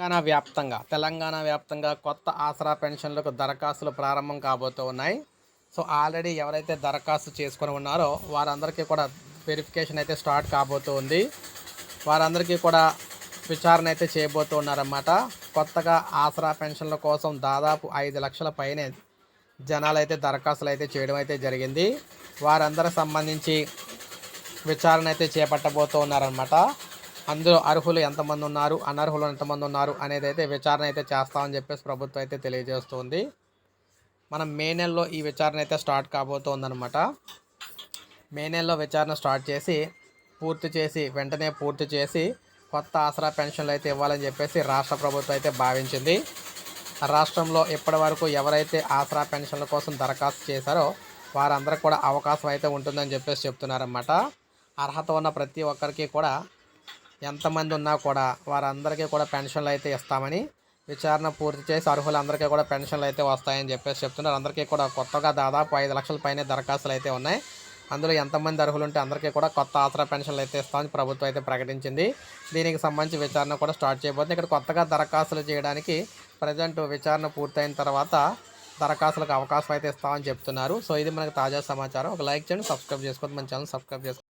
తెలంగాణ వ్యాప్తంగా తెలంగాణ వ్యాప్తంగా కొత్త ఆసరా పెన్షన్లకు దరఖాస్తులు ప్రారంభం కాబోతూ ఉన్నాయి. సో ఆల్రెడీ ఎవరైతే దరఖాస్తు చేసుకొని ఉన్నారో వారందరికీ కూడా వెరిఫికేషన్ అయితే స్టార్ట్ కాబోతూ ఉంది. వారందరికీ కూడా విచారణ అయితే చేయబోతూ ఉన్నారన్నమాట. కొత్తగా ఆసరా పెన్షన్ల కోసం దాదాపు ఐదు లక్షల పైనే జనాలు అయితే దరఖాస్తులు అయితే చేయడం అయితే జరిగింది. వారందరికి సంబంధించి విచారణ అయితే చేపట్టబోతూ ఉన్నారనమాట అందులో అర్హులు ఎంతమంది ఉన్నారు అనర్హులు ఎంతమంది ఉన్నారు అనేది అయితే విచారణ అయితే చేస్తామని చెప్పేసి ప్రభుత్వం అయితే తెలియజేస్తుంది. మనం మే నెలలో ఈ విచారణ అయితే స్టార్ట్ కాబోతోందనమాట మే నెలలో విచారణ స్టార్ట్ చేసి పూర్తి చేసి వెంటనే పూర్తి చేసి కొత్త ఆసరా పెన్షన్లు అయితే ఇవ్వాలని చెప్పేసి రాష్ట్ర ప్రభుత్వం అయితే భావించింది. రాష్ట్రంలో ఇప్పటి వరకు ఎవరైతే ఆసరా పెన్షన్ల కోసం దరఖాస్తు చేశారో వారందరికి కూడా అవకాశం అయితే ఉంటుందని చెప్పేసి చెప్తున్నారన్నమాట. అర్హత ఉన్న ప్రతి ఒక్కరికి కూడా ఎంతమంది ఉన్నా కూడా వారందరికీ కూడా పెన్షన్లు అయితే ఇస్తామని విచారణ పూర్తి చేసి అర్హులందరికీ కూడా పెన్షన్లు అయితే వస్తాయని చెప్పేసి చెప్తున్నారు. అందరికీ కూడా కొత్తగా దాదాపు ఐదు లక్షల పైన దరఖాస్తులు అయితే ఉన్నాయి. అందులో ఎంతమంది అర్హులు ఉంటే అందరికీ కూడా కొత్త ఆసరా పెన్షన్లు అయితే ఇస్తామని ప్రభుత్వం అయితే ప్రకటించింది. దీనికి సంబంధించి విచారణ కూడా స్టార్ట్ చేయబోతుంది. ఇక్కడ కొత్తగా దరఖాస్తులు చేయడానికి ప్రజెంట్ విచారణ పూర్తయిన తర్వాత దరఖాస్తులకు అవకాశం అయితే ఇస్తామని చెప్తున్నారు. సో ఇది మనకు తాజా సమాచారం. ఒక లైక్ చేయండి సబ్స్క్రైబ్ చేసుకోండి. మన ఛానల్ సబ్స్క్రైబ్ చేసుకోండి.